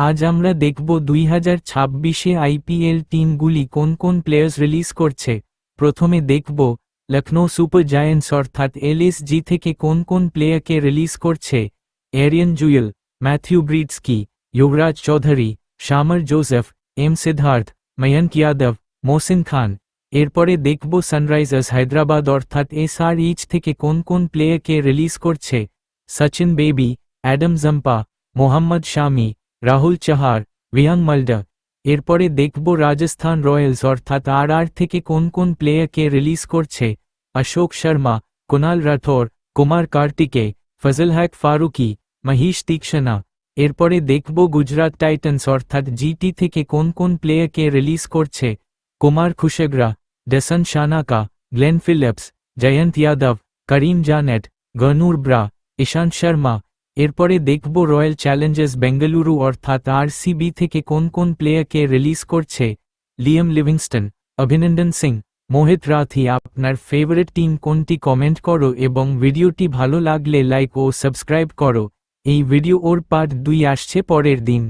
आज हम देख दुईार छब्बे एल टीम गुली प्लेयार्स रिलीज कर प्रथम देख लखनऊ सुपर जयंट अर्थात एल एस जी थे प्लेयर के रिलीज कर एरियन जुएल मैथ्यू ब्रिड्स की Yuvraj Chaudhary Shamar Joseph M Siddharth Mayank Yadav Mohsin Khan एरपर देख सनरइजार्स हायद्राबाद अर्थात एस आर इच थे प्लेयर के रिलीज कर Sachin Baby Adam Zampa Mohammad Shami Rahul Chahar Wiaan Mulder एপরে দেখব রাজস্থান রয়্যালস অর্থাৎ আরআর থেকে কোন কোন প্লেয়ারকে রিলিজ করছে অশোক শর্মা কোणाल राठোর কুমার কার্তিকে ফজলহাক ফারুকী মহیش টিকشنا এপরে দেখব গুজরাট টাইটান্স অর্থাৎ জিটি থেকে কোন কোন প্লেয়ারকে রিলিজ করছে কুমার খুশেগ্রা ডেসন শানাকা গ্লেন ফিলিপস জয়ন্ত যাদব করিম জানெட் গনর ব্রাহ ঈশান শর্মা এরপরে দেখব রয়্যাল চ্যালেঞ্জার্স বেঙ্গালুরু অর্থাৎ আর সিবি থেকে কোন কোন প্লেয়ারকে রিলিজ করছে লিয়াম লিভিংস্টন অভিনন্দন সিং মোহিত রাথি আপনার ফেভারিট টিম কোনটি কমেন্ট করো এবং ভিডিওটি ভালো লাগলে লাইক ও সাবস্ক্রাইব করো এই ভিডিও ওর পার্ট দুই আসছে পরের দিন